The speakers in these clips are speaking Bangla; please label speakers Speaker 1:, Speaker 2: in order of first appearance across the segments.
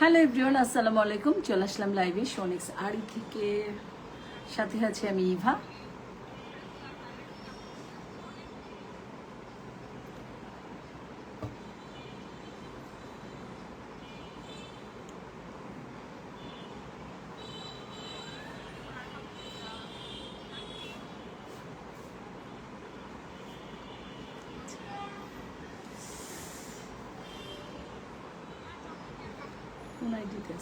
Speaker 1: হ্যালো এভরিওয়ান আসসালামু আলাইকুম চলে আসলাম লাইভে সোনিক্স আড়ি থেকে। সাথে আছে আমি ইভা। কোন আইডিতে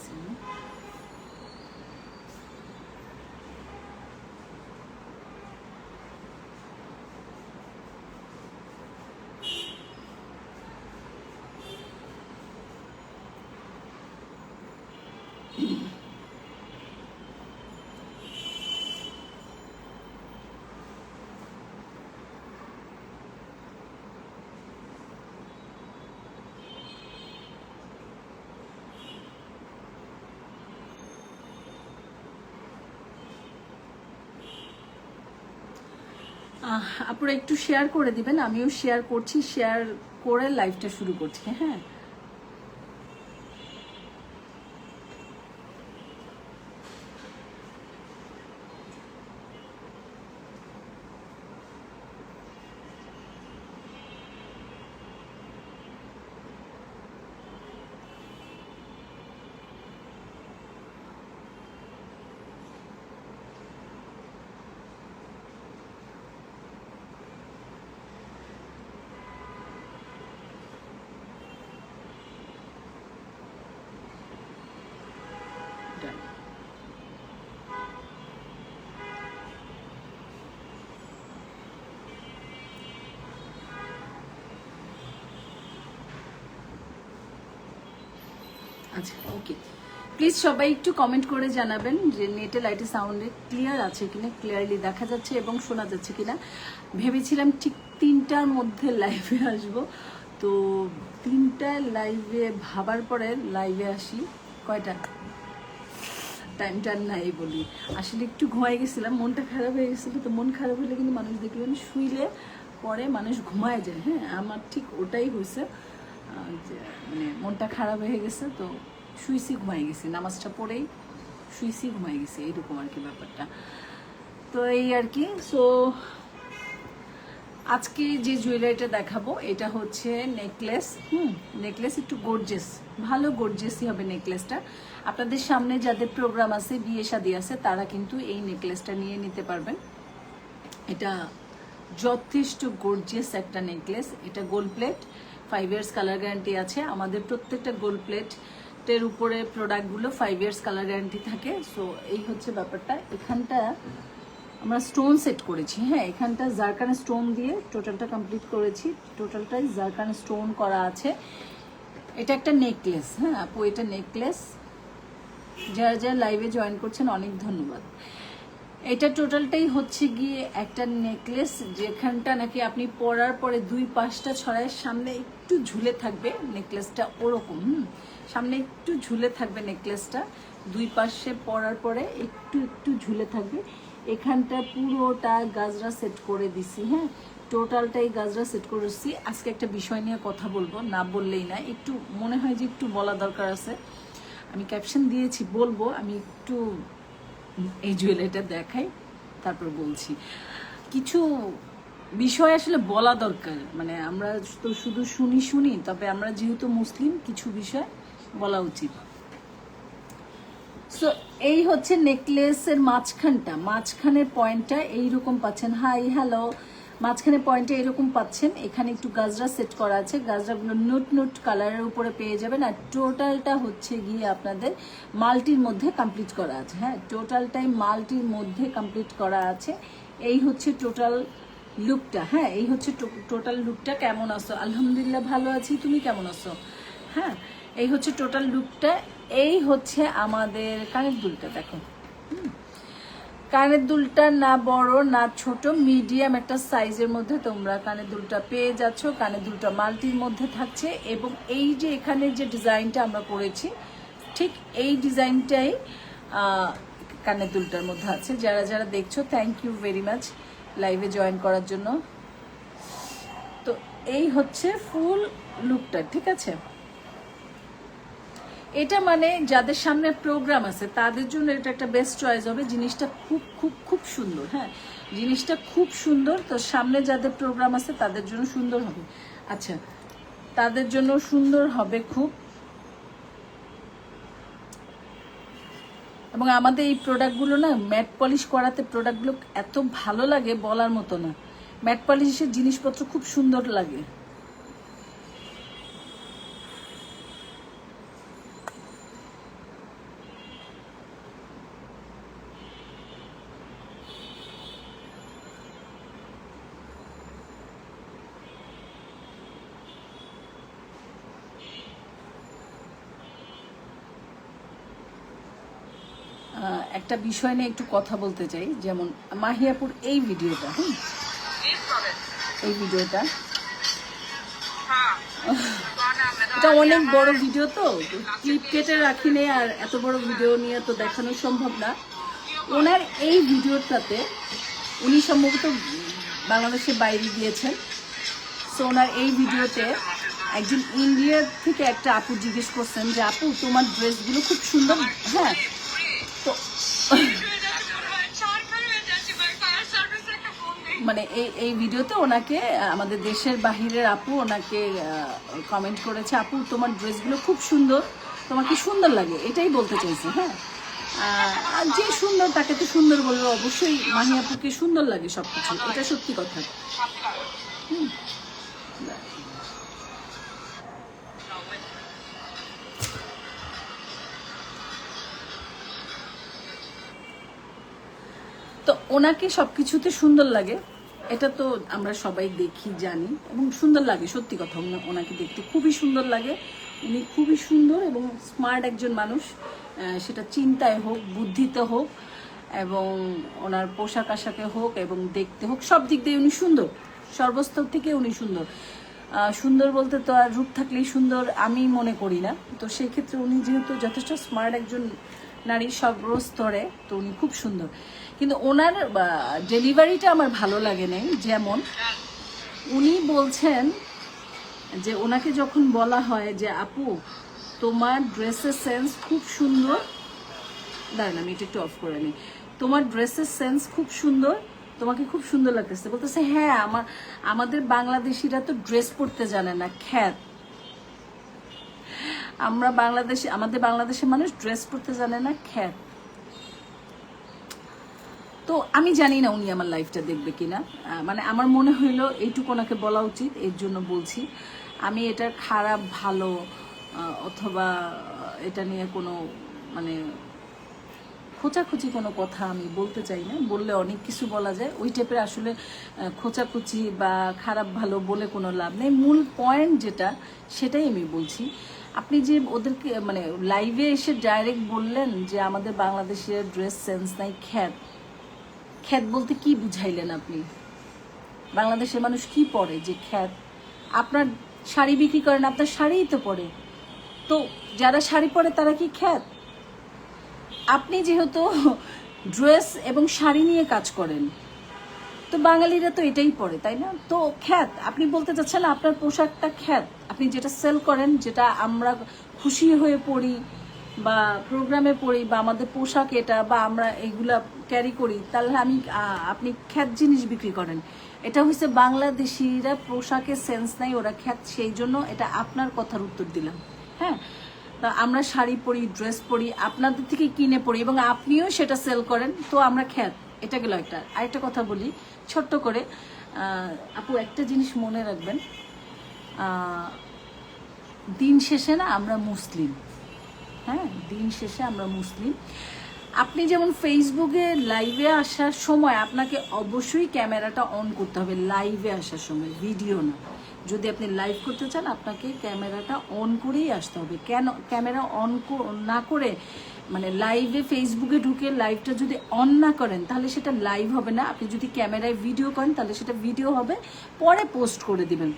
Speaker 1: আপনারা একটু শেয়ার করে দিবেন। আমিও শেয়ার করছি শেয়ার করে লাইভটা শুরু করছি হ্যাঁ? আচ্ছা ওকে প্লিজ সবাই একটু কমেন্ট করে জানাবেন যে নেটে লাইটে সাউন্ডে ক্লিয়ার আছে কিনা ক্লিয়ারলি দেখা যাচ্ছে এবং শোনা যাচ্ছে কিনা। ভেবেছিলাম ঠিক তিনটার মধ্যে লাইভে আসব। তো তিনটা লাইভে ভাবার পরে লাইভে আসি। কয়টা? টাইমটা নাই বলি। আসলে একটু ঘুমাই গেছিলাম, মনটা খারাপ হয়ে গেছিল, তো মন খারাপ হলে কিন্তু মানুষ দেখবেন শুইলে পরে মানুষ ঘুমায় যায়। হ্যাঁ আমার ঠিক ওটাই হয়েছে মানে মনটা খারাপ হয়ে গেছে, তো শুইছি, ঘুমাই গেছি। নামাজটা পড়েই শুইছি, ঘুমাই গেছি, এইরকম আর কি ব্যাপারটা। তো এই আর কি সো আজকে যে জুয়েলারিটা দেখাবো, এটা হচ্ছে নেকলেস, হুম, নেকলেস একটু গর্জেস ভালো গর্জেসই হবে নেকলেসটা। আপনাদের সামনে যাদের প্রোগ্রাম আছে, বিয়ে শাদী আছে, তারা কিন্তু এই নেকলেসটা নিয়ে নিতে পারবেন। এটা যথেষ্ট গর্জিয়াস একটা নেকলেস, এটা gold plate five years colour guarantee আছে। আমাদের প্রত্যেকটা গোল্ড প্লেটের উপরে প্রোডাক্টগুলো ফাইভ ইয়ার্স কালার গ্যারান্টি থাকে। সো এই হচ্ছে ব্যাপারটা। এখানটা আমরা স্টোন সেট করেছি। হ্যাঁ এখানটা জারকান স্টোন দিয়ে টোটালটা কমপ্লিট করেছি। টোটালটাই জারকান স্টোন করা আছে। এটা একটা নেকলেস হ্যাঁ আপু, এটা নেকলেস যারা যারা লাইভে জয়েন করছেন, অনেক ধন্যবাদ। এটা টোটালটাই হচ্ছে গিয়ে একটা নেকলেস, যেখানটা নাকি আপনি পরার পরে দুই পাশটা ছড়ায়, সামনে একটু ঝুলে থাকবে নেকলেসটা ওরকম, হুম? সামনে একটু ঝুলে থাকবে নেকলেসটা, দুই পাশে পরার পরে একটু একটু ঝুলে থাকবে। এখানটা পুরোটা গাজরা সেট করে দিছি হ্যাঁ? টোটালটাই গাজরা সেট করেছি আজকে একটা বিষয় নিয়ে কথা বলব, না বললেই না, একটু মনে হয় যে একটু বলা দরকার আছে। আমি ক্যাপশন দিয়েছি, বলব, আমি একটু এই জুয়েলারিটা দেখাই, তারপর বলছি। কিছু বিষয় আসলে বলা দরকার মানে আমরা তো শুধু শুনি শুনি, তবে আমরা যেহেতু মুসলিম, কিছু বিষয় বলা উচিত। সো এই হচ্ছে নেকলেসের মাঝখানটা, মাঝখানের পয়েন্টটা এইরকম পাচ্ছেন। হাই হ্যালো মাঝখানে পয়েন্টে এরকম পাচ্ছেন, এখানে একটু গাজরা সেট করা আছে। গাজরাগুলো নোট নোট কালারের উপরে পেয়ে যাবেন। আর টোটালটা হচ্ছে গিয়ে আপনাদের মাল্টির মধ্যে কমপ্লিট করা আছে। হ্যাঁ টোটালটাই মাল্টির মধ্যে কমপ্লিট করা আছে। এই হচ্ছে টোটাল লুকটা হ্যাঁ এই হচ্ছে টোটাল লুকটা কেমন আছো? আলহামদুলিল্লাহ ভালো আছি। তুমি কেমন আছো? হ্যাঁ এই হচ্ছে টোটাল লুকটা এই হচ্ছে আমাদের কানের দুলটা দেখো। কানের দুলটা না বড়, না ছোট, মিডিয়াম একটা সাইজের মধ্যে তোমরা কানের দুলটা পেয়ে যাচ্ছ। কানের দুলটা মাল্টির মধ্যে থাকছে এবং এই যে এখানে যে ডিজাইনটা আমরা করেছি, ঠিক এই ডিজাইনটাই কানের দুলটার মধ্যে আছে। যারা যারা দেখছ থ্যাংক ইউ ভেরি মাচ লাইভে জয়েন করার জন্য। তো এই হচ্ছে ফুল লুকটা ঠিক আছে? এটা মানে যাদের সামনে প্রোগ্রাম আছে, তাদের জন্য এটা একটা বেস্ট চয়েস হবে। জিনিসটা খুব খুব খুব সুন্দর হ্যাঁ? জিনিসটা খুব সুন্দর, তো সামনে যাদের প্রোগ্রাম আছে, তাদের জন্য সুন্দর হবে। আচ্ছা তাদের জন্য সুন্দর হবে খুব। এবং আমাদের এই প্রোডাক্টগুলো না ম্যাট পলিশ করাতে প্রোডাক্টগুলো এত ভালো লাগে বলার মতো না। ম্যাট পলিশের জিনিসপত্র খুব সুন্দর লাগে। একটা বিষয় নিয়ে একটু কথা বলতে চাই, যেমন মাহিয়াপুর এই ভিডিওটা, হুম? এই ভিডিওটা। এটা অনেক বড় ভিডিও তো ক্লিপ কেটে রাখি নেই আর এত বড় ভিডিও নিয়ে তো দেখানো সম্ভব না। ওনার এই ভিডিওটাতে উনি সম্ভবত বাংলাদেশের বাইরে গিয়েছেন। সো ওনার এই ভিডিওতে একজন ইন্ডিয়ার থেকে একটা আপু জিজ্ঞেস করছেন যে, আপু, তোমার ড্রেসগুলো খুব সুন্দর। হ্যাঁ তো মানে এই এই ভিডিওতে ওনাকে আমাদের দেশের বাহিরের আপু ওনাকে কমেন্ট করেছে, আপু, তোমার ড্রেসগুলো খুব সুন্দর তোমাকে সুন্দর লাগে? এটাই বলতে চাইছি হ্যাঁ? আর যে সুন্দর, তাকে তো সুন্দর বলব অবশ্যই মাহি আপুকে সুন্দর লাগে সব কিছু এটা সত্যি কথা। হুম। তো ওনাকে সবকিছুতে সুন্দর লাগে। এটা তো আমরা সবাই দেখি, জানি। এবং সুন্দর লাগে, সত্যি কথা ওনা- ওনাকে দেখতে খুবই সুন্দর লাগে। উনি খুবই সুন্দর এবং স্মার্ট একজন মানুষ। সেটা চিন্তায় হোক, বুদ্ধিতে হোক, এবং ওনার পোশাক আশাকে হোক এবং দেখতে হোক, সব দিক দিয়ে উনি সুন্দর। সর্বস্তর থেকে উনি সুন্দর। সুন্দর বলতে তো আর রূপ থাকলেই সুন্দর আমি মনে করি না। তো সেই ক্ষেত্রে উনি যেহেতু যথেষ্ট স্মার্ট একজন নারী, সর্বস্তরে, তো উনি খুব সুন্দর। কিন্তু ওনার ডেলিভারিটা আমার ভালো লাগে নাই, যেমন উনি বলছেন যে ওনাকে যখন বলা হয় যে, আপু, তোমার ড্রেসের সেন্স খুব সুন্দর। দাঁড়ান, আমি এটা একটু অফ করে নিই। তোমার ড্রেসের সেন্স খুব সুন্দর, তোমাকে খুব সুন্দর লাগতেছে। বলতেছে হ্যাঁ আমার আমাদের বাংলাদেশিরা তো ড্রেস পরতে জানে না, খ্যাত। আমরা বাংলাদেশে, আমাদের বাংলাদেশের মানুষ ড্রেস পরতে জানে না, খ্যাত। তো আমি জানি না উনি আমার লাইফটা দেখবে কিনা। মানে আমার মনে হইল এইটুকু ওনাকে বলা উচিত, এর জন্য বলছি। আমি এটার খারাপ, ভালো অথবা এটা নিয়ে কোনো মানে খোঁচাখুচি কোনো কথা আমি বলতে চাই না। বললে অনেক কিছু বলা যায়। ওই টাইপের আসলে খোঁচাখুচি বা খারাপ, ভালো বলে কোনো লাভ নেই। মূল পয়েন্ট যেটা, সেটাই আমি বলছি। আপনি যে ওদেরকে মানে লাইভে এসে ডাইরেক্ট বললেন যে আমাদের বাংলাদেশের ড্রেস সেন্স নাই, খ্যাত। খ্যাত বলতে কি বুঝাইলেন আপনি? বাংলাদেশের মানুষ কি পরে যে খ্যাত? আপনার শাড়ি বিক্রি করেন, আপনার শাড়িই তো পরে তো যারা শাড়ি পরে তারা কি খ্যাত? আপনি যেহেতু ড্রেস এবং শাড়ি নিয়ে কাজ করেন, তো বাঙালিরা তো এটাই পরে তাই না? তো খ্যাত, আপনি বলতে চাচ্ছেন আপনার পোশাকটা খ্যাত। আপনি যেটা সেল করেন, যেটা আমরা খুশি হয়ে পড়ি বা প্রোগ্রামে পড়ি বা আমাদের পোশাক এটা বা আমরা এগুলা ক্যারি করি, তাহলে আমি আপনি খ্যাত জিনিস বিক্রি করেন। এটা হচ্ছে বাংলাদেশিরা পোশাকের সেন্স নাই, ওরা খ্যাত, সেই জন্য এটা আপনার কথার উত্তর দিলাম। হ্যাঁ? তা আমরা শাড়ি পরি ড্রেস পরি, আপনাদের থেকে কিনে পরি এবং আপনিও সেটা সেল করেন, তো আমরা খ্যাত। এটা গেল একটা, আরেকটা কথা বলি, ছোট্ট করে। আপু একটা জিনিস মনে রাখবেন দিন শেষে না আমরা মুসলিম। হ্যাঁ দিন শেষে আমরা মুসলিম। আপনি যেমন ফেসবুকে লাইভে আসার সময় আপনাকে অবশ্যই ক্যামেরাটা অন করতে হবে লাইভে আসার সময় ভিডিও না। যদি আপনি লাইভ করতে চান, আপনাকে ক্যামেরাটা অন করেই আসতে হবে। কেন, ক্যামেরা অন না করে মানে লাইভে ফেসবুকে ঢুকে লাইভটা যদি অন না করেন, তাহলে সেটা লাইভ হবে না। আপনি যদি ক্যামেরায় ভিডিও করেন, তাহলে সেটা ভিডিও হবে। পরে পোস্ট করে দিবেন।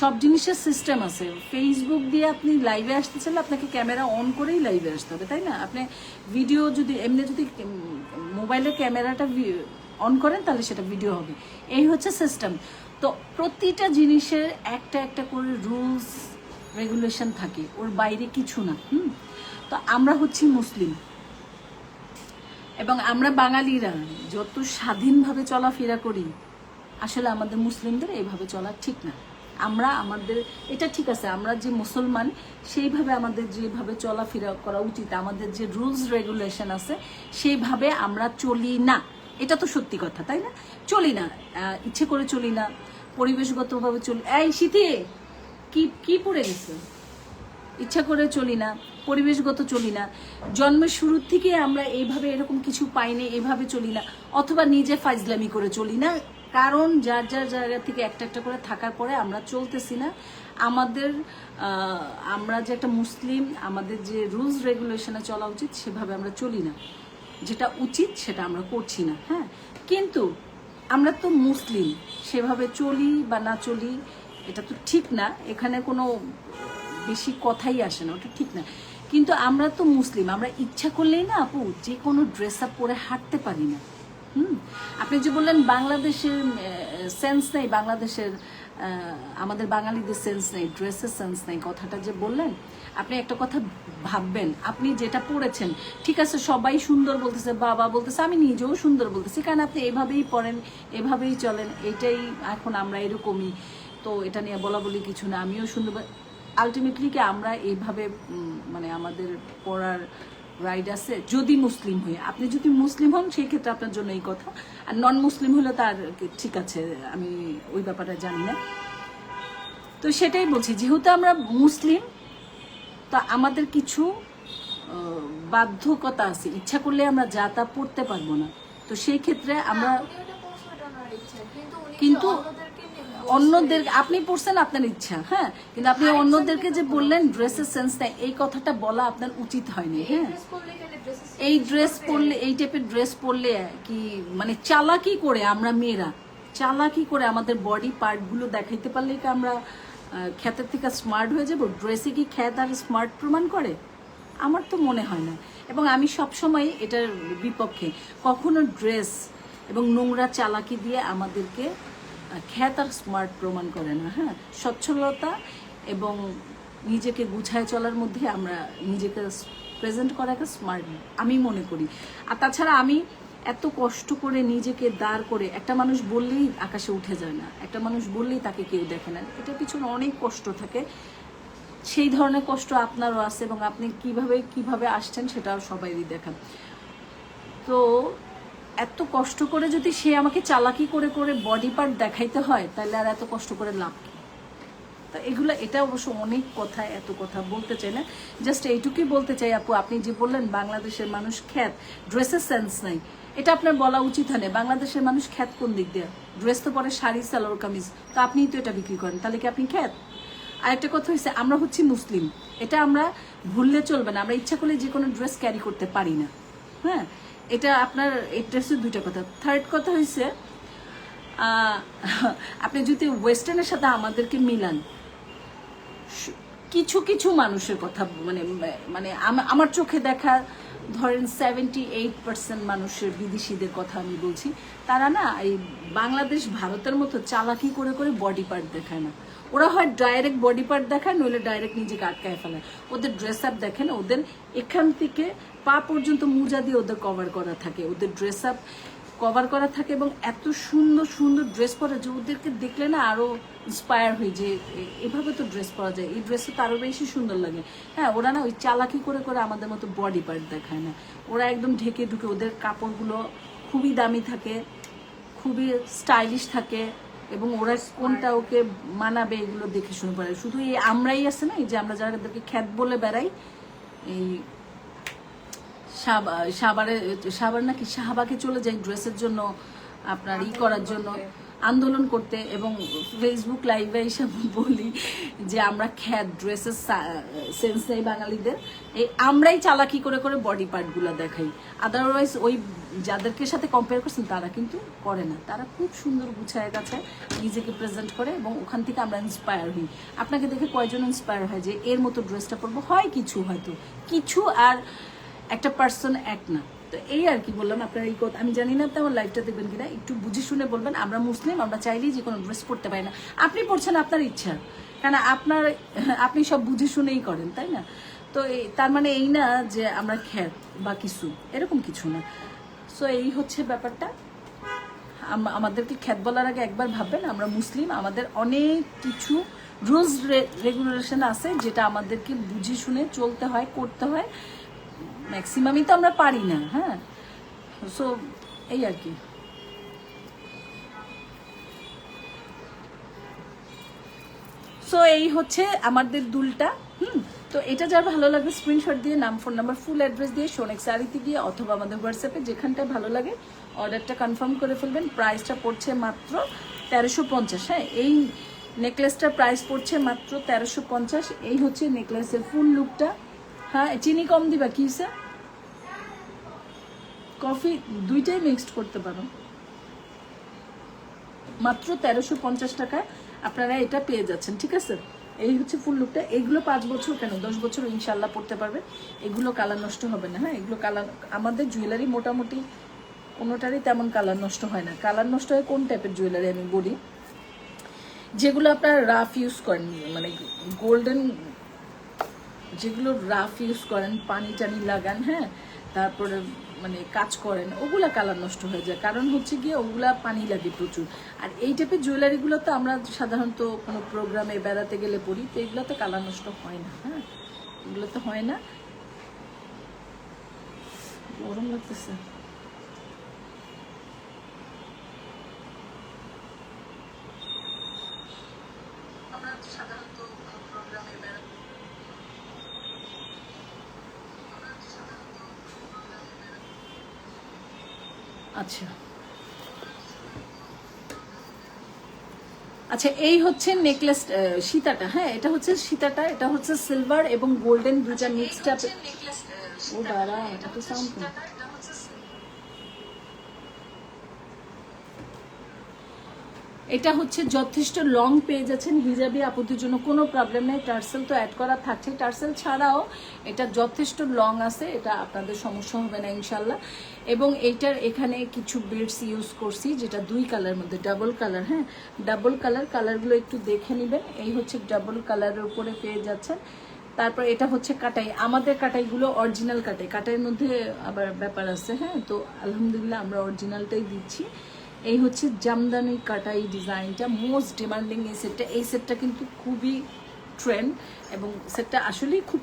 Speaker 1: সব জিনিসের সিস্টেম আছে। ফেসবুক দিয়ে আপনি লাইভে আসতে চাইলে আপনাকে ক্যামেরা অন করেই লাইভে আসতে হবে, তাই না? আপনি ভিডিও যদি, এমনি যদি মোবাইলের ক্যামেরাটা অন করেন, তাহলে সেটা ভিডিও হবে। এই হচ্ছে সিস্টেম তো প্রতিটা জিনিসের একটা একটা করে রুলস রেগুলেশন থাকে। ওর বাইরে কিছু না, হুম? তো আমরা হচ্ছি মুসলিম। এবং আমরা বাঙালিরা যত স্বাধীনভাবে চলাফেরা করি, আসলে আমাদের মুসলিমদের এইভাবে চলা ঠিক না। আমরা আমাদের, এটা ঠিক আছে, আমরা যে মুসলমান, সেইভাবে আমাদের যেভাবে চলাফেরা করা উচিত, আমাদের যে রুলস, রেগুলেশন আছে, সেইভাবে আমরা চলি না। এটা তো সত্যি কথা, তাই না? চলি না ইচ্ছে করে চলি না, পরিবেশগতভাবে চলি, এই শীতে কি কি পড়ে গেছে? ইচ্ছা করে চলি না, পরিবেশগত চলি না, জন্মের শুরুর থেকে আমরা এইভাবে এরকম কিছু পাইনি, এভাবে চলি না, অথবা নিজে ফাইজলামি করে চলি না কারণ যার যার জায়গা থেকে একটা একটা করে থাকার পরে আমরা চলতেছি না। আমাদের আমরা যে একটা মুসলিম, আমাদের যে রুলস, রেগুলেশনে চলা উচিত, সেভাবে আমরা চলি না। যেটা উচিত, সেটা আমরা করছি না হ্যাঁ? কিন্তু আমরা তো মুসলিম, সেভাবে চলি বা না চলি, এটা তো ঠিক না। এখানে কোনো বেশি কথাই আসে না, ওটা ঠিক না। কিন্তু আমরা তো মুসলিম, আমরা ইচ্ছা করলেই না আপু, যে কোনো ড্রেস আপ পরে হাঁটতে পারি না। হুম। আপনি যে বললেন বাংলাদেশের সেন্স নেই, বাংলাদেশের আমাদের বাঙালিদের সেন্স নেই ড্রেসের সেন্স নেই, কথাটা যে বললেন, আপনি একটা কথা ভাববেন, আপনি যেটা পড়েছেন, ঠিক আছে, সবাই সুন্দর বলতেছে, বাবা বলতেছে, আমি নিজেও সুন্দর বলতেছি, কারণ আপনি এভাবেই পড়েন, এভাবেই চলেন, এটাই এখন আমরা এরকমই, তো এটা নিয়ে বলা বলি কিছু না, আমিও সুন্দর আলটিমেটলি কি আমরা এইভাবে মানে আমাদের পড়ার রাইড আছে যদি মুসলিম হয়ে আপনি যদি মুসলিম হন সেই ক্ষেত্রে আপনার জন্য এই কথা। আর নন মুসলিম হলে তার ঠিক আছে আমি ওই ব্যাপারটা জানি না। তো সেটাই বলছি যেহেতু আমরা মুসলিম তা আমাদের কিছু বাধ্যকতা আছে। ইচ্ছা করলে আমরা যা তা পড়তে পারব না। তো সেই ক্ষেত্রে আমরা
Speaker 2: কিন্তু
Speaker 1: অন্যদের আপনি পড়ছেন আপনার ইচ্ছা হ্যাঁ? কিন্তু আপনি অন্যদেরকে যে বললেন ড্রেসের সেন্স নেই এই কথাটা বলা আপনার উচিত হয়নি হ্যাঁ? এই ড্রেস পরলে এই টাইপের ড্রেস পরলে কি মানে চালাকি করে আমরা মেয়েরা চালাকি করে আমাদের বডি পার্টগুলো দেখাইতে পারলে কি আমরা খ্যাতের থেকে স্মার্ট হয়ে যাব? ড্রেসে কি খ্যাত আর স্মার্ট প্রমাণ করে? আমার তো মনে হয় না। এবং আমি সবসময় এটার বিপক্ষে। কখনো ড্রেস এবং নোংরা চালাকি দিয়ে আমাদেরকে খ্যাত আর স্মার্ট প্রমাণ করে না হ্যাঁ? সচ্ছলতা এবং নিজেকে গুছায় চলার মধ্যে আমরা নিজেকে প্রেজেন্ট করা একটা স্মার্ট আমি মনে করি। আর তাছাড়া আমি এত কষ্ট করে নিজেকে দাঁড় করে, একটা মানুষ বললেই আকাশে উঠে যায় না, একটা মানুষ বললেই তাকে কেউ দেখে না। এটার পিছনে অনেক কষ্ট থাকে। সেই ধরনের কষ্ট আপনারও আছে এবং আপনি কীভাবে কীভাবে আসছেন সেটাও সবাইই দেখান তো এত কষ্ট করে যদি সে আমাকে চালাকি করে করে বডি পার্ট দেখাইতে হয়, তাহলে আর এত কষ্ট করে লাভ কি? তা এগুলো, এটা অবশ্য অনেক কথা, এত কথা বলতে চাই না। জাস্ট এইটুকুই বলতে চাই আপু, আপনি যে বললেন বাংলাদেশের মানুষ খ্যাত ড্রেসের সেন্স নাই। এটা আপনার বলা উচিত হয় না, বাংলাদেশের মানুষ খ্যাত কোন দিক দিয়ে? ড্রেস তো পরে শাড়ি, সালোয়ার, কামিজ, তো আপনিই তো এটা বিক্রি করেন, তাহলে কি আপনি খ্যাত? আরেকটা কথা হয়েছে আমরা হচ্ছি মুসলিম, এটা আমরা ভুললে চলবে না, আমরা ইচ্ছা করলে যে কোনো ড্রেস ক্যারি করতে পারি না। হ্যাঁ? এটা আপনার, এটা হচ্ছে দুইটা কথা। থার্ড কথা হয়েছে আপনি যদি ওয়েস্টার্নের সাথে আমাদেরকে মিলান কিছু কিছু মানুষের কথা মানে মানে আমার চোখে দেখা, ধরেন সেভেন্টি এইট পার্সেন্ট মানুষের বিদেশিদের কথা আমি বলছি, তারা না এই বাংলাদেশ, ভারতের মতো চালাকি করে করে বডি পার্ট দেখায় না। ওরা হয় ডাইরেক্ট বডি পার্ট দেখায়, নইলে ডাইরেক্ট নিজেকে আটকায় ফেলে। ওদের ড্রেস আপ দেখেন ওদের এখান থেকে পা পর্যন্ত মোজা দিয়ে ওদের কভার করা থাকে। ওদের ড্রেস আপ কভার করা থাকে এবং এত সুন্দর সুন্দর ড্রেস পরা যে ওদেরকে দেখলে না আরও ইন্সপায়ার হই যে এভাবে তো ড্রেস পরা যায়। এই ড্রেসে তো আরও বেশি সুন্দর লাগে। হ্যাঁ ওরা না ওই চালাকি করে করে আমাদের মতো বডি পার্ট দেখায় না। ওরা একদম ঢেকে ঢুকে ওদের কাপড়গুলো খুবই দামি থাকে, খুবই স্টাইলিশ থাকে। এবং ওরা কোনটা ওকে মানাবে এগুলো দেখে শুনে পারে শুধু এই আমরাই আছে না এই যে আমরা যাদেরকে খ্যাত বলে বেড়াই এই সাবারে সাবার নাকি সাহাবাকে চলে যাই ড্রেসের জন্য আপনার ই করার জন্য। আন্দোলন করতে এবং ফেসবুক লাইভে এসে বলি যে আমরা খ্যাত ড্রেসের সেন্স নেই বাঙালিদের। এই আমরাই চালাকি করে করে বডি পার্টগুলো দেখাই। আদারওয়াইজ ওই যাদেরকে সাথে কম্পেয়ার করছেন তারা কিন্তু করে না। তারা খুব সুন্দর গুছায় গাছে নিজেকে প্রেজেন্ট করে এবং ওখান থেকে আমরা ইন্সপায়ার হই। আপনাকে দেখে কয়জন ইন্সপায়ার হয় যে এর মতো ড্রেসটা পরবো? হয় কিছু হয়তো। কিছু আর একটা পার্সন এক না। তো এই আর কি বললাম আপনার এই কথা আমি জানি না আপনি আমার লাইফটা দেখবেন কিনা, একটু বুঝে শুনে বলবেন। আমরা মুসলিম, আমরা চাইলেই যে কোনো ড্রেস পরতে পারি না। আপনি পড়ছেন আপনার ইচ্ছা। কারণ আপনার আপনি সব বুঝে শুনেই করেন, তাই না? তো তার মানে এই না যে আমরা খ্যাত বা কিছু, এরকম কিছু না। সো এই হচ্ছে ব্যাপারটা। আমাদেরকে খ্যাত বলার আগে একবার ভাববেন, আমরা মুসলিম, আমাদের অনেক কিছু রুলস রেগুলেশন আছে যেটা আমাদেরকে বুঝে শুনে চলতে হয়, করতে হয়। ম্যাক্সিমামই তো আমরা পারি না হ্যাঁ? সো এই আর কি। সো এই হচ্ছে আমাদের দুলটা, হুম? তো এটা যার ভালো লাগে স্ক্রিনশট দিয়ে, নাম ফোন নাম্বার ফুল অ্যাড্রেস দিয়ে সোনেক সারিতে গিয়ে অথবা আমাদের হোয়াটসঅ্যাপে যেখানটায় ভালো লাগে অর্ডারটা কনফার্ম করে ফেলবেন। প্রাইসটা পড়ছে মাত্র তেরোশো পঞ্চাশ হ্যাঁ? এই নেকলেসটার প্রাইস পড়ছে মাত্র তেরোশো পঞ্চাশ, এই হচ্ছে নেকলেসের ফুল লুকটা হ্যাঁ চিনি কম দিবা, কি স্যার কফি দুইটাই মিক্সড করতে পারো। মাত্র তেরোশো পঞ্চাশ টাকায় আপনারা এটা পেয়ে যাচ্ছেন, ঠিক আছে? এই হচ্ছে ফুল লুকটা এগুলো পাঁচ বছর কেন? দশ বছর ইনশাল্লাহ পড়তে পারবে। এগুলো কালার নষ্ট হবে না হ্যাঁ? এগুলো কালার আমাদের জুয়েলারি মোটামুটি কোনোটারই তেমন কালার নষ্ট হয় না। কালার নষ্ট হয় কোন টাইপের জুয়েলারি আমি বলি? যেগুলো আপনারা রাফ ইউজ করেন মানে গোল্ডেন যেগুলো রাফ ইউজ করেন, পানি টানি লাগান হ্যাঁ? তারপরে মানে কাজ করেন, ওগুলা কালার নষ্ট হয়ে যায়। কারণ হচ্ছে গিয়ে ওগুলা পানি লাগে প্রচুর। আর এই টাইপের জুয়েলারিগুলো তো আমরা সাধারণত কোনো প্রোগ্রামে বেড়াতে গেলে পড়ি, তো এগুলো তো কালার নষ্ট হয় না হ্যাঁ? এগুলো তো হয় না। গরম লাগতেছে। আচ্ছা। আচ্ছা এই হচ্ছে নেকলেস সীতাটা হ্যাঁ এটা হচ্ছে সীতাটা এটা হচ্ছে সিলভার এবং গোল্ডেন দুটা মিক্সড আপ ও দাঁড়া এটা তো সাউন্ড এটা হচ্ছে যথেষ্ট লং পেয়ে যাচ্ছেন হিজাবি আপুদের জন্য কোনো প্রবলেম নেই। টার্সেল তো অ্যাড করা থাকছে টার্সেল ছাড়াও এটা যথেষ্ট লং আছে, এটা আপনাদের সমস্যা হবে না ইনশাল্লাহ এবং এইটার এখানে কিছু বেডস ইউজ করছি, যেটা দুই কালার মধ্যে ডাবল কালার হ্যাঁ? ডাবল কালার কালারগুলো একটু দেখে নেবেন। এই হচ্ছে ডাবল কালারের উপরে পেয়ে যাচ্ছেন। তারপর এটা হচ্ছে কাটাই। আমাদের কাটাইগুলো অরিজিনাল কাটাই। কাটাইয়ের মধ্যে আবার ব্যাপার আছে হ্যাঁ? তো আলহামদুলিল্লাহ আমরা অরিজিনালটাই দিচ্ছি। এই হচ্ছে জামদানি কাটাই ডিজাইনটা। মোস্ট ডিমান্ডিং এই সেটটা এই সেটটা কিন্তু খুবই ট্রেন্ড এবং সেটটা আসলেই খুব